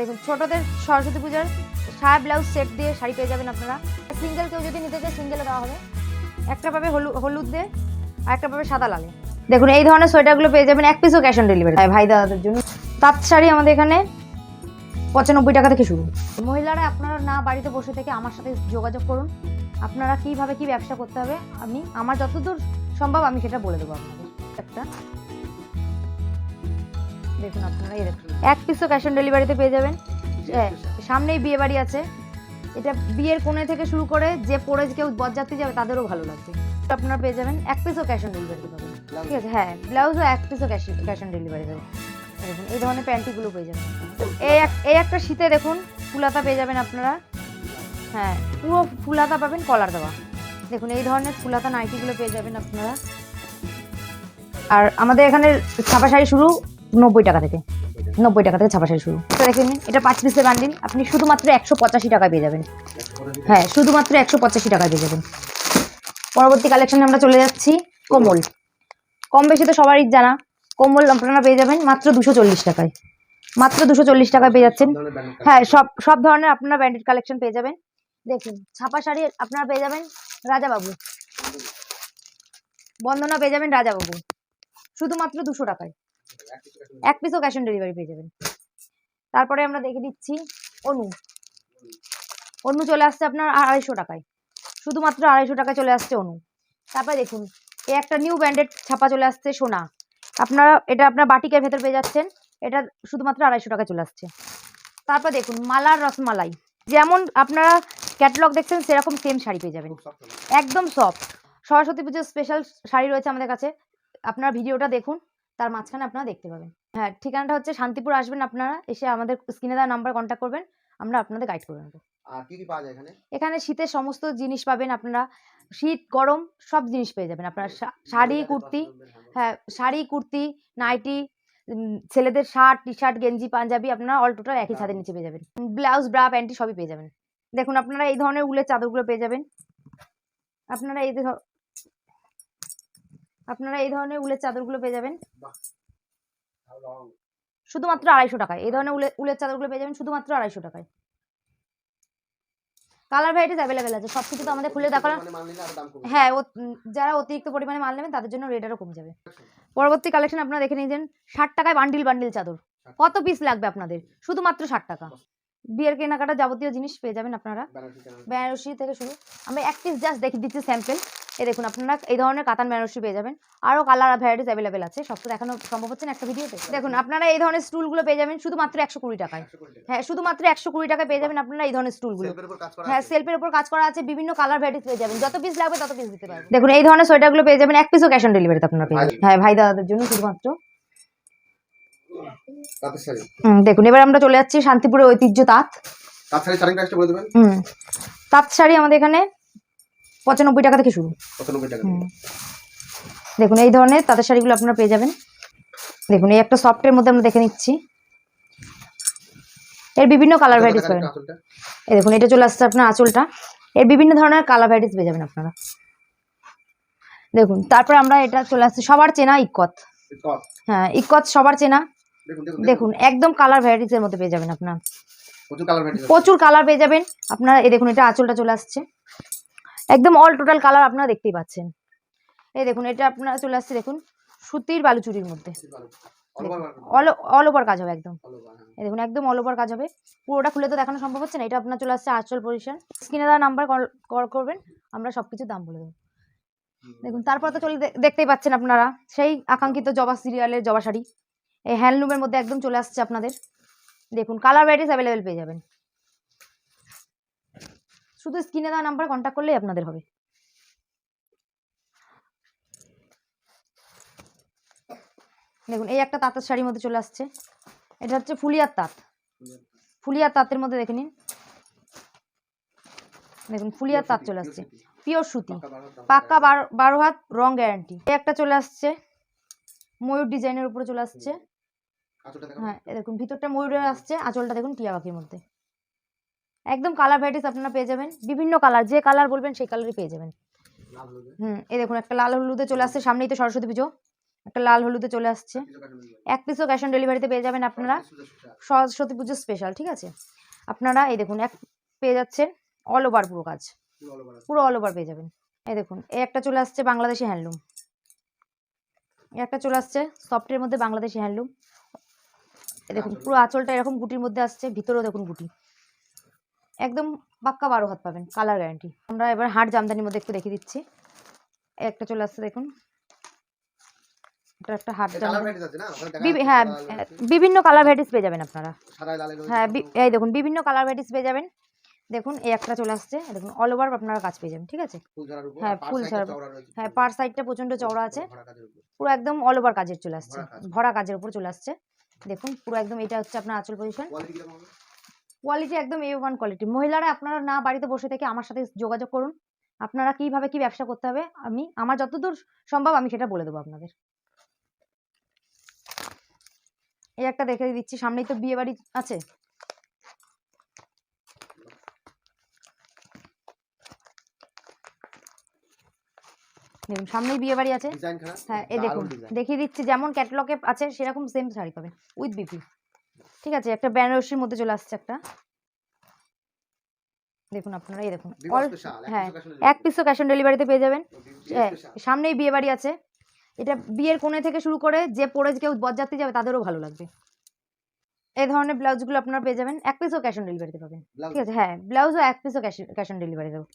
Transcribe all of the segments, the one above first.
দেখুন ছোটদের সরস্বতী পূজার সায়া ব্লাউজ সেট দিয়ে শাড়ি পেয়ে যাবেন আপনারা। সিঙ্গেল কেউ যদি নিতে চায়, সিঙ্গেলে দেওয়া হবে। একটা পাবে হলুদ হলুদ দিয়ে, আর একটা পাবে সাদা লালে। দেখুন, এই ধরনের সোয়েটারগুলো পেয়ে যাবেন এক পিসও ক্যাশ অন ডেলিভারি। ভাই দাদাদের জন্য। তাঁত শাড়ি আমাদের এখানে পঁচানব্বই টাকা থেকে শুরু। মহিলারা, আপনারা না বাড়িতে বসে থেকে আমার সাথে যোগাযোগ করুন। আপনারা কীভাবে কি ব্যবসা করতে হবে, আমি, আমার যতদূর সম্ভব আমি সেটা বলে দেবো আপনাদের। একটা দেখুন আপনারা এই দেখুন। এক পিসও ক্যাশ অন ডেলিভারিতে পেয়ে যাবেন। হ্যাঁ, সামনেই বিয়ে বাড়ি আছে। এটা বিয়ের কোণে থেকে শুরু করে যে পরে কেউ বরযাত্রী যাবে তাদেরও ভালো লাগবে। আপনারা পেয়ে যাবেন। এক পিসও ক্যাশ অন ডেলিভারি পাবেন। ঠিক আছে হ্যাঁ ব্লাউজও এক পিসও ক্যাশ ক্যাশ অন ডেলিভারি দেবে দেখুন এই ধরনের প্যান্টিগুলো পেয়ে যাবেন। এই এক এই একটা শীতে দেখুন ফুলাতা পেয়ে যাবেন আপনারা। হ্যাঁ পুরো ফুলাতা পাবেন কলার দেওয়া। দেখুন এই ধরনের ফুলাতা নাইটিগুলো পেয়ে যাবেন আপনারা। আর আমাদের এখানে ছাপা শাড়ি শুরু। নব্বই টাকা থেকে, নব্বই টাকা থেকে ছাপা শাড়ি শুরু। এটা দেখে নিন, এটা পাঁচ পিসের বান্ডিল আপনি শুধুমাত্র একশো পঁচাশি টাকা পেয়ে যাবেন। হ্যাঁ শুধুমাত্র একশো পঁচাশি টাকা পেয়ে যাবেন। পরবর্তী কালেকশনে আমরা চলে যাচ্ছি কোমল। কম বেশি তো সবারই জানা, কোমল আপনারা পেয়ে যাবেন মাত্র দুশো চল্লিশ টাকায়। মাত্র দুশো চল্লিশ টাকায় পেয়ে যাচ্ছেন। হ্যাঁ সব সব ধরনের আপনারা ব্র্যান্ডেড কালেকশন পেয়ে যাবেন। দেখুন ছাপা শাড়ি আপনারা পেয়ে যাবেন রাজাবাবু। বন্দনা পেয়ে যাবেন রাজাবাবু। শুধুমাত্র দুশো টাকায়। এক পিসও ক্যাশ অন ডেলিভারি পেয়ে যাবেন। তারপরে আমরা দেখে দিচ্ছি অনু। অনু চলে আসছে আপনার আড়াইশো টাকায়। শুধুমাত্র আড়াইশো টাকায় চলে আসছে অনু। তারপরে দেখুন, এ একটা নিউ ব্র্যান্ডেড ছাপা চলে আসছে সোনা। আপনারা, এটা আপনার বাটিকের ভেতর পেয়ে যাচ্ছেন, এটা শুধুমাত্র আড়াইশো টাকায় চলে আসছে। তারপর দেখুন, মালার রসমালাই। যেমন আপনারা ক্যাটালগ দেখছেন, সেরকম সেম শাড়ি পেয়ে যাবেন। একদম সফট সরস্বতী পুজোর স্পেশাল শাড়ি রয়েছে আমাদের কাছে। আপনারা ভিডিওটা দেখুন। তার মাঝখানে আপনারা দেখতে পাবেন। হ্যাঁ ঠিকানাটা হচ্ছে শান্তিপুর আসবেন আপনারা এসে আমাদের স্ক্রিনে দেওয়া নাম্বার কন্ট্যাক্ট করবেন আমরা আপনাদের গাইড করে নেব। আর কি কি পাওয়া যায় এখানে? এখানে শীতের সমস্ত জিনিস পাবেন আপনারা শীত গরম সব জিনিস পেয়ে যাবেন আপনারা। শাড়ি কুর্তি হ্যাঁ শাড়ি কুর্তি নাইটি ছেলেদের শার্ট টি শার্ট গেঞ্জি পাঞ্জাবি আপনারা অল টোটাল একই ছাদের নিচে পেয়ে যাবেন। ব্লাউজ ব্রা প্যান্টি সবই পেয়ে যাবেন। দেখুন আপনারা এই ধরনের উলের চাদরগুলো পেয়ে যাবেন। আপনারা এই আপনারা এই ধরনের উলের চাদরগুলো পেয়ে যাবেন। শুধুমাত্র আড়াইশো টাকায়। এই ধরনের উলে- উলের চাদরগুলো পেয়ে যাবেন শুধুমাত্র আড়াইশো টাকায়। কালার ভ্যারাইটিস অ্যাভেলেবেল আছে। সব কিছু তো আমাদের খুলে কমবে হ্যাঁ যারা অতিরিক্ত পরিমাণে মাল নেবেন তাদের জন্য রেট আরও কমে যাবে। পরবর্তী কালেকশন আপনারা দেখে নিয়েছেন ষাট টাকায় বান্ডিল বান্ডিল চাদর। কত পিস লাগবে আপনাদের? শুধুমাত্র ষাট টাকা। বিয়ের কেনাকাটা যাবতীয় জিনিস পেয়ে যাবেন আপনারা। বেনারসি থেকে শুরু। আমি এক পিস জাস্ট দেখিয়ে দিচ্ছি স্যাম্পল এই দেখুন আপনারা এই ধরনের কাতান বেনারসি পেয়ে যাবেন। আরও কালার ভ্যারাইটিস অ্যাভেলেবেল আছে। সব তো দেখানো সম্ভব হচ্ছে না একটা ভিডিওতে দেখুন আপনারা এই ধরনের স্টুলগুলো পেয়ে যাবেন শুধুমাত্র একশো কুড়ি টাকায়। হ্যাঁ শুধুমাত্র একশো কুড়ি টাকায় পেয়ে যাবেন আপনারা এই ধরনের স্টুলগুলো হ্যাঁ সেলফের উপর কাজ করা আছে বিভিন্ন কালার ভ্যারাইটিস পেয়ে যাবেন। যত পিস লাগবে তত পিস দিতে পারবেন। দেখুন এই ধরনের সোয়েটারগুলো পেয়ে যাবেন এক পিসও ক্যাশ অন ডেলিভারিতে আপনারা পেয়ে যাবেন। হ্যাঁ ভাই দাদাদের জন্য শুধুমাত্র। দেখুন এবার আমরা চলে যাচ্ছি শান্তিপুরের ঐতিহ্য তাঁত। তাঁত শাড়ি তাঁত শাড়ি আমাদের এখানে পঁচানব্বই টাকা থেকে শুরু। পঁচানব্বই টাকা হুম। দেখুন এই ধরনের তাঁতের শাড়িগুলো আপনারা পেয়ে যাবেন। দেখুন এই একটা সফটের মধ্যে আমরা দেখে নিচ্ছি। এর বিভিন্ন কালার ভ্যারাইটিস পাবেন। এই দেখুন এটা চলে আসছে আপনার আঁচলটা। এর বিভিন্ন ধরনের কালার ভ্যারাইটিস পেয়ে যাবেন আপনারা। দেখুন তারপর আমরা এটা চলে আসছে সবার চেনা ইক্কত কত হ্যাঁ ইক্কত সবার চেনা। দেখুন একদম কালার ভ্যারাইটিস এর মধ্যে পেয়ে যাবেন আপনার। প্রচুর কালার ভ্যারাইটি প্রচুর কালার পেয়ে যাবেন। আপনারা এই দেখুন এটা আঁচলটা চলে আসছে। একদম অল টোটাল কালার আপনারা দেখতেই পাচ্ছেন। এই দেখুন এটা আপনারা চলে আসছে দেখুন সুতির বালুচুরির মধ্যে। অল অল ওভার কাজ হবে একদম। এই দেখুন একদম অল ওভার কাজ হবে। পুরোটা খুলে তো দেখানো সম্ভব হচ্ছে না এটা আপনার চলে আসছে আঁচল পজিশন স্ক্রিনে দেওয়া নাম্বার কল করবেন আমরা সব কিছু দাম বলে দেবো। দেখুন তারপর তো চলে দেখতেই পাচ্ছেন আপনারা সেই আকাঙ্ক্ষিত জবা সিরিয়ালের জবা শাড়ি। এই হ্যান্ডলুমের মধ্যে একদম চলে আসছে আপনাদের। দেখুন কালার ভ্যারাইটিস অ্যাভেলেবেল পেয়ে যাবেন। শুধু স্ক্রিনে দেওয়া নাম্বার কন্ট্যাক্ট করলেই আপনাদের হবে। দেখুন এই একটা তাঁতের শাড়ির মধ্যে চলে আসছে। এটা হচ্ছে ফুলিয়ার তাঁত। ফুলিয়ার তাঁতের মধ্যে দেখে নিন। দেখুন ফুলিয়ার তাঁত চলে আসছে। পিওর সুতি। পাক্কা বারো বারো হাত রং গ্যারান্টি এই একটা চলে আসছে। ময়ূর ডিজাইনের উপরে চলে আসছে। হ্যাঁ দেখুন ভিতরটা ময়ূরের আসছে। আঁচলটা দেখুন টিয়া পাখির মধ্যে। একদম কালার ভ্যারাইটিস আপনারা পেয়ে যাবেন। বিভিন্ন কালার যে কালার বলবেন সেই কালারই পেয়ে যাবেন। হুম, এই দেখুন, একটা লাল হলুদে চলে আসছে, সামনেই তো সরস্বতী পুজো। একটা লাল হলুদে চলে আসছে। এক পিসও ক্যাশ অন ডেলিভারিতে পেয়ে যাবেন আপনারা। সরস্বতী পুজো স্পেশাল ঠিক আছে? আপনারা, এই দেখুন, এক পেয়ে যাচ্ছেন অল ওভার পুরো কাজ। পুরো অল ওভার পেয়ে যাবেন। এই দেখুন, এই একটা চলে আসছে বাংলাদেশি হ্যান্ডলুম একটা চলে আসছে সফটের মধ্যে বাংলাদেশি হ্যান্ডলুম দেখুন, পুরো আঁচলটা এরকম গুটির মধ্যে আসছে, ভিতরেও দেখুন গুটি। একদম পাক্কা বারো হাত পাবেন কালার গ্যারান্টি আমরা এবার হাট জামদানির মধ্যে একটু দেখিয়ে দিচ্ছি। একটা চলে আসছে দেখুন। এটা একটা হাট জামদানি। হ্যাঁ। বিভিন্ন কালার ভ্যারাইটিস পেয়ে যাবেন আপনারা। হ্যাঁ এই দেখুন বিভিন্ন কালার ভ্যারাইটিস পেয়ে যাবেন। দেখুন এই একটা চলে আসছে। দেখুন অল ওভার আপনারা কাজ পেয়ে যাবেন ঠিক আছে? হ্যাঁ, ফুল। হ্যাঁ পার সাইডটা প্রচণ্ড চওড়া আছে। ভরা কাজের উপর। পুরো একদম অল ওভার কাজের চলে আসছে। ভরা কাজের উপর চলে আসছে। দেখুন পুরো একদম এটা হচ্ছে আপনার আঁচল পজিশন? কোয়ালিটি একদম এ ওয়ান কোয়ালিটি মহিলারা আপনারা না বাড়িতে বসে থেকে আমার সাথে যোগাযোগ করুন। আপনারা কীভাবে কি ব্যবসা করতে হবে আমি আমার যতদূর সম্ভব আমি সেটা বলে দেবো আপনাদের। এই একটা দেখে দিচ্ছি সামনেই তো বিয়ে বাড়ি আছে। দেখুন সামনেই বিয়ে বাড়ি আছে। হ্যাঁ এই দেখুন দেখিয়ে দিচ্ছি যেমন ক্যাটালগে আছে সেরকম সেম শাড়ি পাবেন উইথ বিপি ঠিক আছে একটা বেনারসির মধ্যে চলে আসছে একটা। দেখুন আপনারা এই দেখুন। হ্যাঁ এক পিসও ক্যাশ অন ডেলিভারিতে পেয়ে যাবেন। হ্যাঁ, সামনেই বিয়ে বাড়ি আছে। এটা বিয়ের কোণে থেকে শুরু করে যে পরে কেউ বরযাত্রী যাবে তাদেরও ভালো লাগবে। এই ধরনের ব্লাউজগুলো আপনারা পেয়ে যাবেন। এক পিসও ক্যাশ অন ডেলিভারিতে পাবেন। ঠিক আছে হ্যাঁ ব্লাউজও এক পিসও ক্যাশ ক্যাশ অন ডেলিভারি দেবো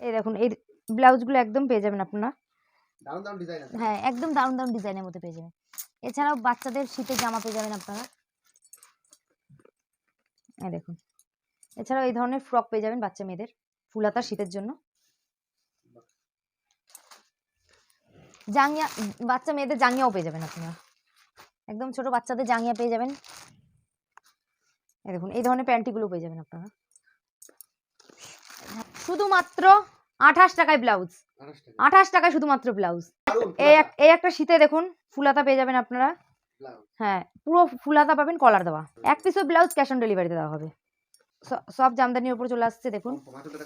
এই দেখুন এই ব্লাউজগুলো একদম পেয়ে যাবেন আপনারা। হ্যাঁ একদম দারুণ দারুণ ডিজাইনের মধ্যে পেয়ে যাবেন। এছাড়াও বাচ্চাদের শীতের জামা পেয়ে যাবেন আপনারা। এই দেখুন। এছাড়াও এই ধরনের ফ্রক পেয়ে যাবেন বাচ্চা মেয়েদের, ফুলাতা শীতের জন্য। জাঙ্গিয়া, বাচ্চা মেয়েদের জাঙ্গিয়াও পেয়ে যাবেন আপনারা। একদম ছোট বাচ্চাদের জাঙ্গিয়া পেয়ে যাবেন। দেখুন, এই ধরনের প্যান্টিগুলো পেয়ে যাবেন আপনারা। শুধুমাত্র আঠাশ টাকায় ব্লাউজ। আঠাশ টাকায়। শুধুমাত্র ব্লাউজ। এই এক- এই একটা শীতে দেখুন ফুলাতা পেয়ে যাবেন আপনারা। হ্যাঁ পুরো ফুলাতা পাবেন কলার দেওয়া। এক পিসও ব্লাউজ ক্যাশ অন ডেলিভারিতে দেওয়া হবে। সব জামদানির উপর চলে আসছে দেখুন।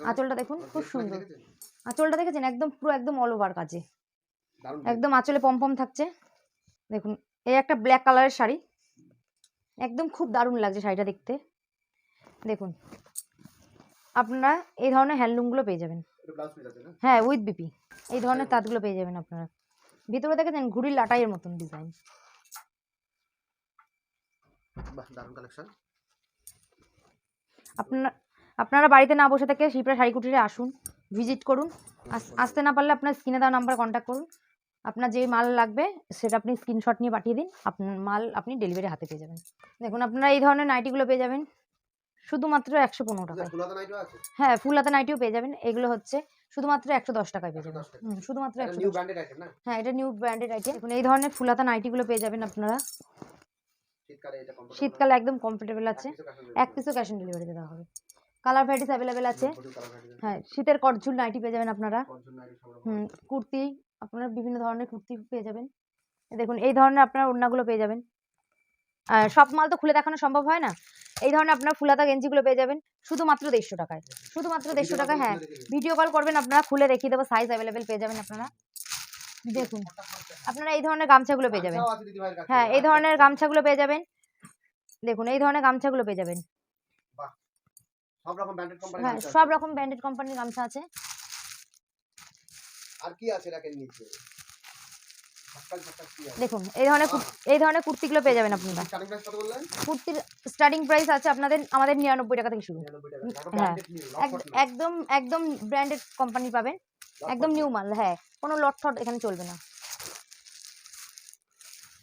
আঁচলটা দেখুন। খুব সুন্দর। আঁচলটা দেখেছেন? একদম পুরো একদম অল ওভার কাজে। একদম আঁচলে পমপম থাকছে। দেখুন এই একটা ব্ল্যাক কালারের শাড়ি। একদম খুব দারুণ লাগছে শাড়িটা দেখতে। দেখুন আপনারা এই ধরনের হ্যান্ডলুমগুলো পেয়ে যাবেন। হ্যাঁ উইথ বিপি এই ধরনের তাঁতগুলো পেয়ে যাবেন আপনারা। ভিতরে দেখেছেন ঘুড়ির লাটাইয়ের মতন ডিজাইন আপনারা বাড়িতে না বসে থেকে শিপ্রা শাড়ি কুটিরে আসুন ভিজিট করুন। আসতে না পারলে আপনার স্ক্রিনে দেওয়া নাম্বার কন্ট্যাক্ট করুন। আপনার যে মাল লাগবে সেটা আপনি স্ক্রিনশট নিয়ে পাঠিয়ে দিন। আপনার মাল আপনি ডেলিভারি হাতে পেয়ে যাবেন। দেখুন আপনারা এই ধরনের নাইটিগুলো পেয়ে যাবেন। শুধুমাত্র একশো পনেরো ফুলাতা নাইটও আছে? হ্যাঁ ফুল হাতে নাইটিও পেয়ে যাবেন। এগুলো হচ্ছে শুধুমাত্র একশো দশ টাকায় পেয়ে যাবেন। 110 টাকা। শুধুমাত্র একশো হ্যাঁ এটা নিউ ব্র্যান্ডেড আইটেম দেখুন এই ধরনের ফুলাতা নাইটিগুলো পেয়ে যাবেন আপনারা। শীতকালে একদম কমফোর্টেবল আছে। এক পিসও ক্যাশ অন ডেলিভারিতে দেওয়া হবে। কালার ভ্যারাইটিস অ্যাভেলেবেল আছে। হ্যাঁ শীতের করঝুল নাইটি পেয়ে যাবেন আপনারা। হুম কুর্তি আপনারা বিভিন্ন ধরনের কুর্তি পেয়ে যাবেন। দেখুন এই ধরনের আপনার ওড়নাগুলো পেয়ে যাবেন। আর সব মাল তো খুলে দেখানো সম্ভব হয় না? এই ধরনের আপনার ফুলাতা গেঞ্জিগুলো পেয়ে যাবেন। শুধুমাত্র দেড়শো টাকায়। শুধুমাত্র দেড়শো Video টাকা হ্যাঁ। ভিডিও কল করবেন আপনারা খুলে দেখিয়ে দেবো সাইজ অ্যাভেলেবেল পেয়ে যাবেন আপনারা। দেখুন আপনারা এই ধরনের গামছাগুলো পেয়ে যাবেন। কাছে। হ্যাঁ এই আচ্ছা, ধরনের আচ্ছা। গামছাগুলো পেয়ে যাবেন। দেখুন এই ধরনের গামছাগুলো পেয়ে যাবেন। হ্যাঁ সব রকম ব্র্যান্ডেড কোম্পানির গামছা আছে। আর কি আছে রাখেন নিচে ঝাক্কাল ঝাক্কাল কি আছে দেখুন এই ধরনের এই ধরনের কুর্তিগুলো পেয়ে যাবেন আপনারা কুর্তির স্টার্টিং প্রাইস আছে আপনাদের আমাদের নিরানব্বই টাকা থেকে শুরু। 99 টাকা দেখো হ্যাঁ। একদম একদম ব্র্যান্ডেড কোম্পানি পাবেন। একদম নিউ মাল হ্যাঁ। কোনো লট ফট এখানে চলবে না।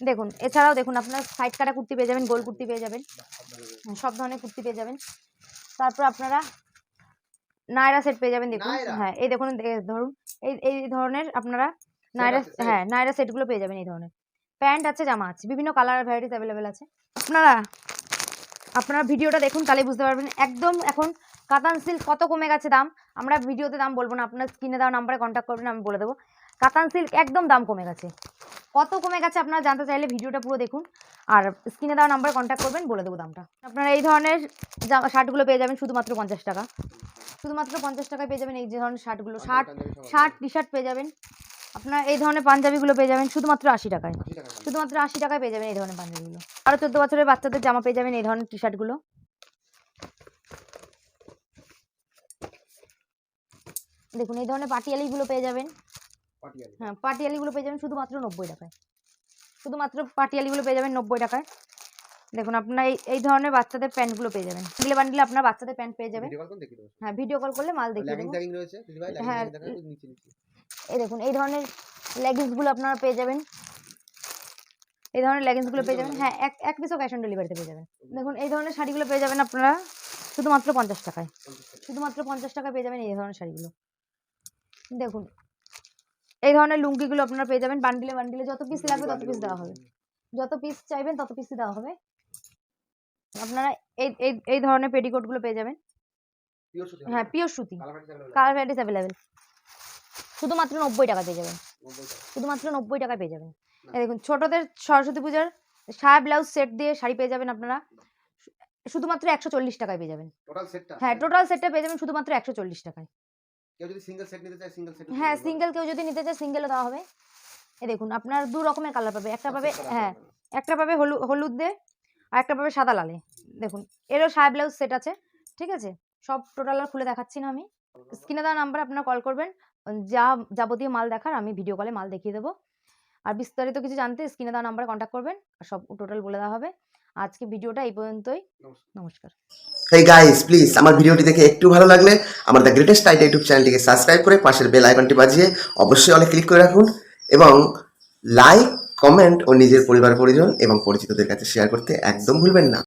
দেখুন এছাড়াও দেখুন আপনার সাইড কাটা কুর্তি পেয়ে যাবেন গোল কুর্তি পেয়ে যাবেন। হ্যাঁ, সব ধরনের কুর্তি পেয়ে যাবেন। তারপর আপনারা নায়রা সেট পেয়ে যাবেন দেখুন। হ্যাঁ এই দেখুন ধরুন এই এই ধরনের আপনারা set? হ্যাঁ নায়রা সেটগুলো পেয়ে যাবেন এই ধরনের। প্যান্ট আছে জামা আছে বিভিন্ন কালার ভ্যারাইটিস অ্যাভেলেবেল আছে। আপনারা আপনারা ভিডিওটা দেখুন তাহলে বুঝতে পারবেন। একদম এখন কাতান সিল্ক কত কমে গেছে দাম? আমরা ভিডিওতে দাম বলব না আপনার স্ক্রিনে দেওয়া নাম্বারে কন্ট্যাক্ট করবেন আমি বলে দেবো। কাতান সিল্ক একদম দাম কমে গেছে। কত কমে গেছে আপনারা জানতে চাইলে ভিডিওটা পুরো দেখুন। আর স্ক্রিনে দেওয়া নাম্বারে কন্ট্যাক্ট করবেন বলে দেবো দামটা। আপনারা এই ধরনের শার্টগুলো পেয়ে যাবেন শুধুমাত্র পঞ্চাশ টাকা। শুধুমাত্র পঞ্চাশ টাকায় পেয়ে যাবেন এই যে ধরনের শার্টগুলো শার্ট শার্ট টি শার্ট পেয়ে যাবেন। আপনার এই ধরনের পাঞ্জাবিগুলো পেয়ে যাবেন শুধুমাত্র আশি টাকায়। শুধুমাত্র আশি টাকায় পেয়ে যাবেন এই ধরনের পাঞ্জাবিগুলো। আরও চোদ্দ বছরের বাচ্চাদের জামা পেয়ে যাবেন এই ধরনের টি শার্টগুলো দেখুন এই ধরনের পাটিয়ালিগুলো পেয়ে যাবেন। হ্যাঁ পাটিয়ালিগুলো পেয়ে যাবেন শুধুমাত্র নব্বই টাকায়। শুধুমাত্র পাটিয়ালিগুলো পেয়ে যাবেন নব্বই টাকায়। দেখুন আপনার এই এই ধরনের বাচ্চাদের প্যান্টগুলো পেয়ে যাবেন। বান্ডিলে বান্ডিলে আপনার বাচ্চাদের প্যান্ট পেয়ে যাবেন। হ্যাঁ ভিডিও কল করলে মাল দেখিয়ে দেবো। হ্যাঁ, এই দেখুন এই ধরনের লেগিংসগুলো আপনারা পেয়ে যাবেন। এই ধরনের লেগিংসগুলো পেয়ে যাবেন। হ্যাঁ এক এক পিসও ক্যাশ অন ডেলিভারিতে পেয়ে যাবেন। দেখুন এই ধরনের শাড়িগুলো পেয়ে যাবেন আপনারা শুধুমাত্র পঞ্চাশ টাকায়। শুধুমাত্র পঞ্চাশ টাকায় পেয়ে যাবেন এই ধরনের শাড়িগুলো। দেখুন এই ধরনের লুঙ্গিগুলো আপনারা পেয়ে যাবেন। বান্ডিলে বান্ডিলে যত পিস লাগবে তত পিস দেওয়া হবে। যত পিস চাইবেন তত পিসই দেওয়া হবে। আপনারা এই এই এই ধরনের পেটিকোটগুলো পেয়ে যাবেন। হ্যাঁ পিওর সুতি। কালার ভ্যারাইটিস অ্যাভেলেবেল শুধুমাত্র নব্বই টাকা পেয়ে যাবেন। শুধুমাত্র নব্বই টাকায় পেয়ে যাবেন। দেখুন ছোটদের সরস্বতী পূজার সায়া ব্লাউজ সেট দিয়ে শাড়ি পেয়ে যাবেন আপনারা। শুধুমাত্র একশো চল্লিশ টাকায় পেয়ে যাবেন। হ্যাঁ টোটাল সেটটা পেয়ে যাবেন শুধুমাত্র একশো চল্লিশ টাকায়। কেউ যদি সিঙ্গেল সেট নিতে চায় সিঙ্গেল সেট হ্যাঁ সিঙ্গেল কেউ যদি নিতে চায় সিঙ্গেলও দেওয়া হবে। এ দেখুন আপনার দু রকমের কালার পাবে। একটা পাবে হ্যাঁ একটা পাবে হলুদ হলুদ দিয়ে আর একটা পাবে সাদা লালে। দেখুন এরও সায়া ব্লাউজ সেট আছে ঠিক আছে? সব টোটাল আর খুলে দেখাচ্ছি না আমি। স্ক্রিনে দেওয়া নাম্বার আপনারা কল করবেন। যা যাবতীয় মাল দেখার আমি ভিডিও কলে মাল দেখিয়ে দেবো। আর বিস্তারিত কিছু জানতে স্ক্রিনে দেওয়া নাম্বারে কন্ট্যাক্ট করবেন আর সব টোটাল বলে দেওয়া হবে। আজকে ভিডিওটা এই পর্যন্তই। নমস্কার। হেই গাইস প্লিজ আমার ভিডিওটি দেখে একটু ভালো লাগলে আমার দ্য গ্রেটেস্ট আইডিয়া ইউটিউব চ্যানেলটিকে সাবস্ক্রাইব করে পাশের বেল আইকনটি বাজিয়ে অবশ্যই অনেক ক্লিক করে রাখুন এবং লাইক কমেন্ট ও নিজের পরিবার পরিজন এবং পরিচিতদের কাছে শেয়ার করতে একদম ভুলবেন না।